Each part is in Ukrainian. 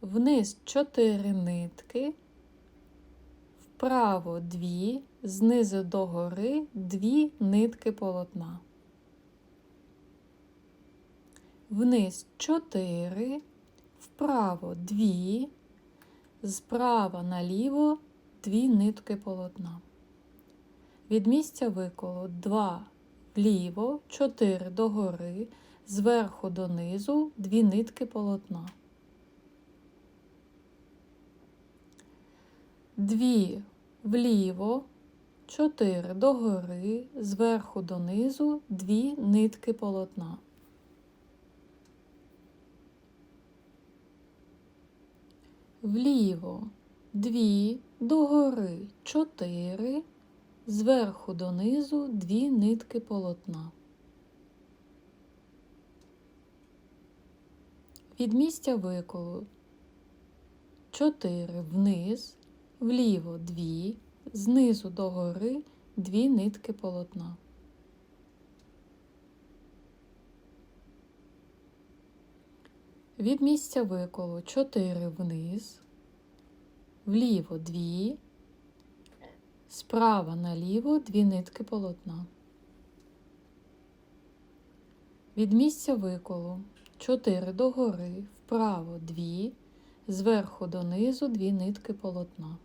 вниз 4 нитки, вправо 2, знизу до гори 2 нитки полотна. Вниз 4, вправо 2, справа наліво 2 нитки полотна. Від місця виколу 2 вліво, 4 догори, зверху донизу 2 нитки полотна. Дві вліво, 4 догори, зверху донизу 2 нитки полотна. Вліво, 2 догори, 4 зверху донизу дві нитки полотна. Від місця виколу 4 вниз, вліво 2, знизу до гори 2 нитки полотна. Від місця виколу 4 вниз, вліво 2, Справа наліво дві нитки полотна. Від місця виколу 4 догори, вправо 2, зверху донизу дві нитки полотна.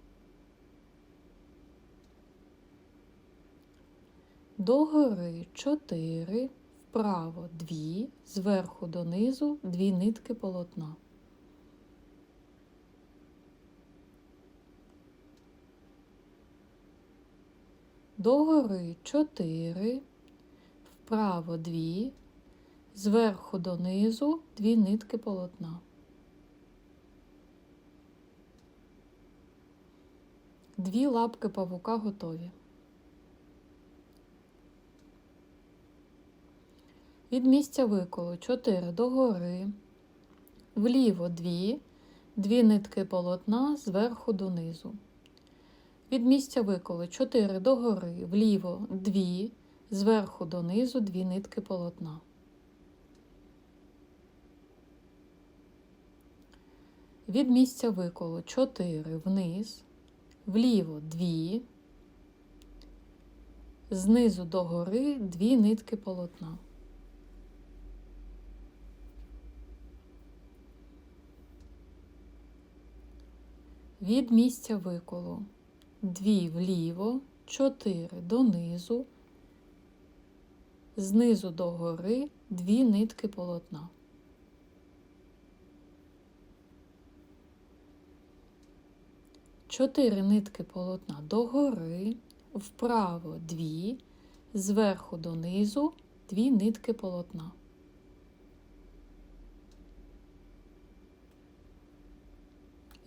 Догори 4, вправо 2, зверху донизу дві нитки полотна. Догори 4, вправо 2, зверху донизу 2 нитки полотна. Дві лапки павука готові. Від місця виколу 4 догори, вліво 2, 2 нитки полотна зверху донизу. Від місця виколи 4 догори, вліво 2, зверху донизу 2 нитки полотна. Від місця виколу 4 вниз, вліво 2, знизу до гори 2 нитки полотна. Від місця виколу Дві вліво, чотири донизу, знизу до гори дві нитки полотна. Чотири нитки полотна догори, вправо дві, зверху донизу дві нитки полотна.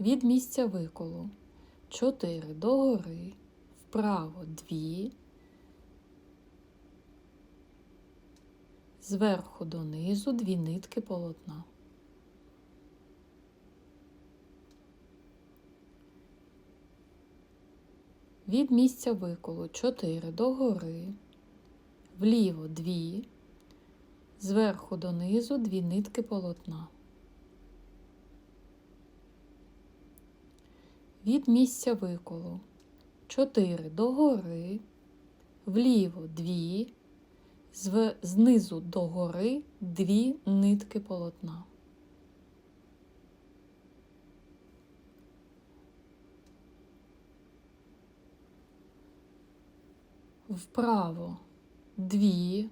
Від місця виколу 4 догори, вправо 2, зверху донизу дві нитки полотна. Від місця виколу 4 догори, вліво 2, зверху донизу дві нитки полотна. Від місця виколу 4 догори, вліво 2, знизу до гори 2 нитки полотна. Вправо 2,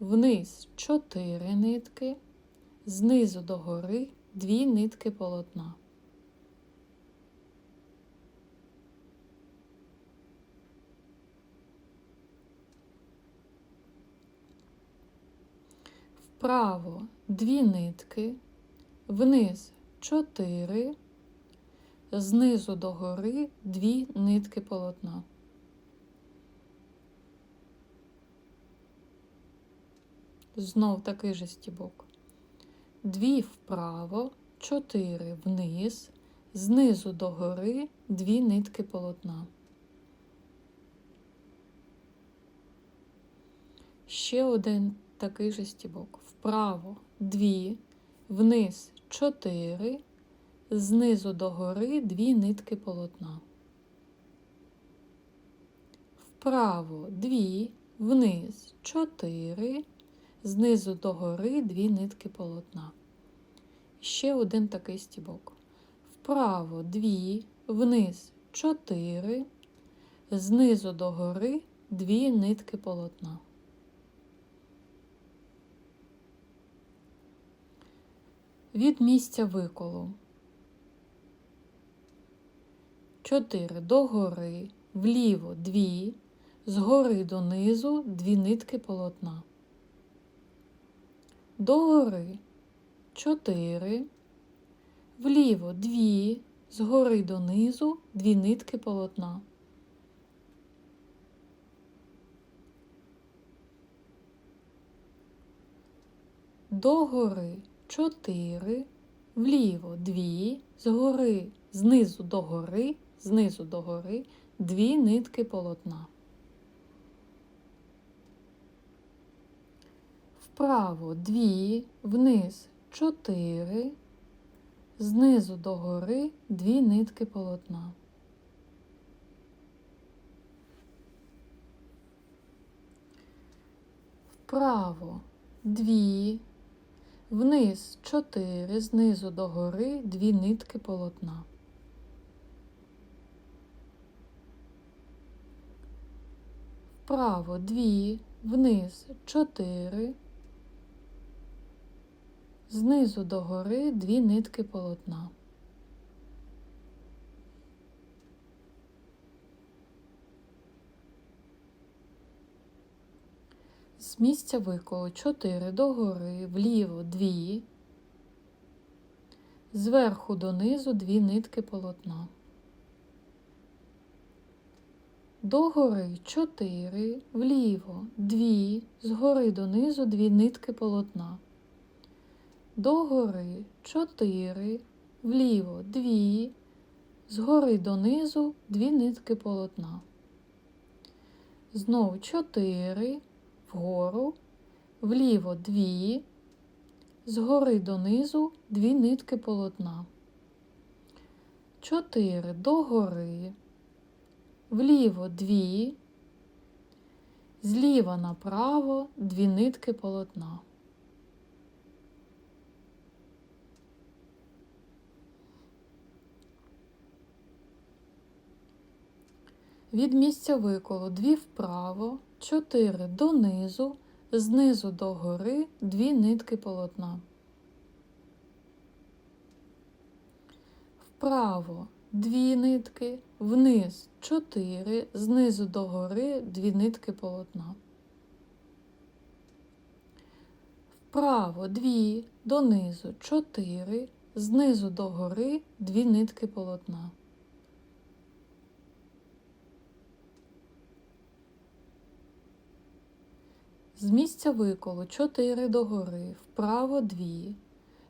вниз 4 нитки, знизу до гори дві нитки полотна. Вправо дві нитки, вниз чотири, знизу до гори дві нитки полотна. Знов такий же стібок. Дві вправо, чотири вниз, знизу до гори дві нитки полотна. Ще один такий же стібок. Вправо дві, вниз 4, знизу до гори 2 нитки полотна. Вправо 2, вниз 4, знизу до гори 2 нитки полотна. Ще один такий стібок. Вправо 2, вниз 4, знизу до гори 2 нитки полотна. Від місця виколу. 4 догори, вліво 2, згори донизу 2 нитки полотна. Догори 4, вліво 2, згори донизу 2 нитки полотна. Догори 4, вліво 2, згори, знизу до гори, знизу до гори 2 нитки полотна. Вправо 2, вниз 4, знизу до гори 2 нитки полотна. Вправо 2, Вниз 4, знизу до гори 2 нитки полотна. Вправо 2, вниз 4, знизу до гори 2 нитки полотна. З місця виколу 4 догори, вліво 2, зверху донизу 2 нитки полотна. Догори 4, вліво 2, згори донизу 2 нитки полотна. Догори 4, вліво 2, згори донизу 2 нитки полотна. Знов 4, вгору, вліво дві, згори донизу дві нитки полотна. Чотири догори, вліво дві, зліва направо дві нитки полотна. Від місця виколу дві вправо, 4 донизу, знизу до гори 2 нитки полотна. Вправо 2 нитки, вниз 4, знизу до гори 2 нитки полотна. Вправо 2, донизу 4, знизу до гори 2 нитки полотна. З місця виколу 4 догори, вправо 2,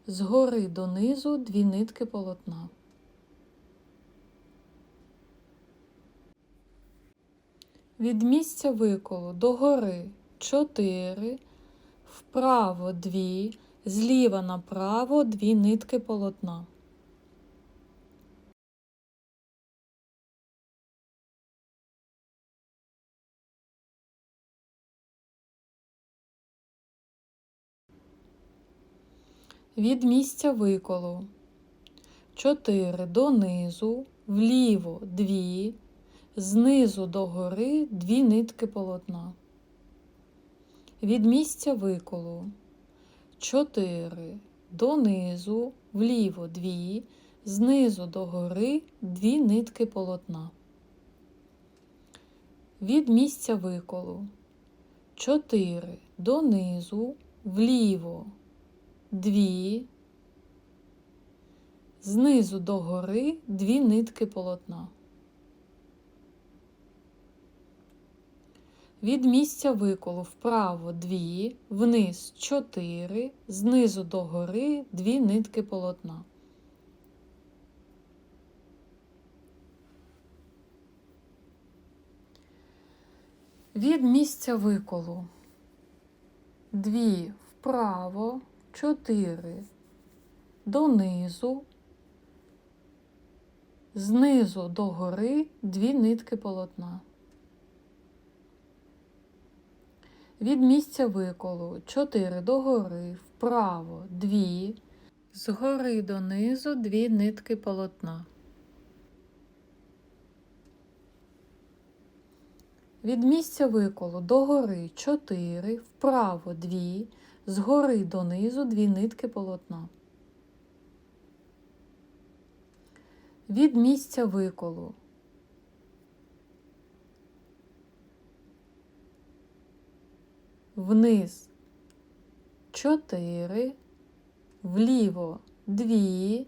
згори донизу 2 нитки полотна. Від місця виколу догори 4, вправо 2, зліва направо 2 нитки полотна. Від місця виколу. 4 донизу, вліво 2, знизу до гори 2 нитки полотна. Від місця виколу. 4 донизу, вліво 2, знизу до гори 2 нитки полотна. Від місця виколу. 4 донизу, вліво дві, знизу до гори дві нитки полотна. Від місця виколу вправо дві, вниз чотири, знизу до гори дві нитки полотна. Від місця виколу дві вправо 4 донизу, знизу до гори дві нитки полотна. Від місця виколу 4 догори, вправо 2, згори донизу дві нитки полотна. Від місця виколу догори 4, вправо 2, згори донизу дві нитки полотна. Від місця виколу. Вниз. 4, вліво 2,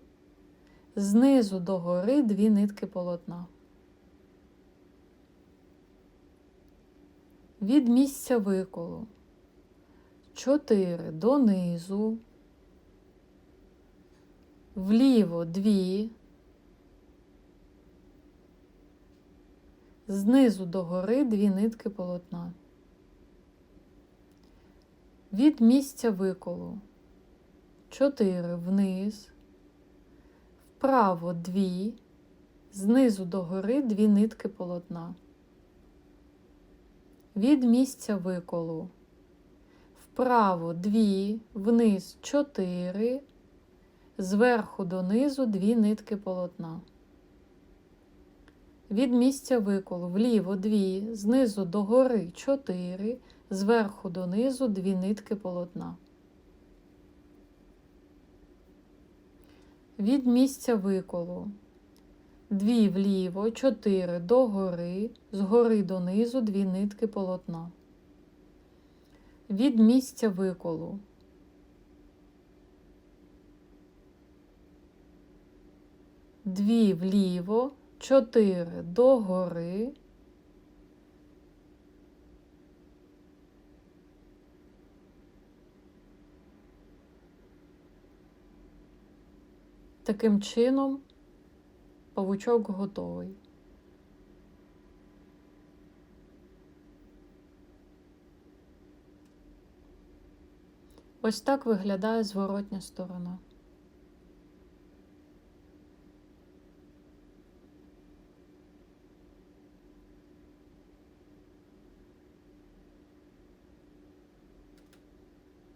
знизу до гори дві нитки полотна. Від місця виколу 4 донизу, вліво 2, знизу до гори дві нитки полотна. Від місця виколу. 4 вниз, вправо 2, знизу до гори дві нитки полотна. Від місця виколу вправо 2, вниз 4, зверху донизу дві нитки полотна. Від місця виколу вліво 2, знизу до гори 4, зверху донизу дві нитки полотна. Від місця виколу 2 вліво, 4 до гори, згори донизу дві нитки полотна. Від місця виколу Дві вліво, 4 до гори, Таким чином павучок готовий. Ось так виглядає зворотня сторона.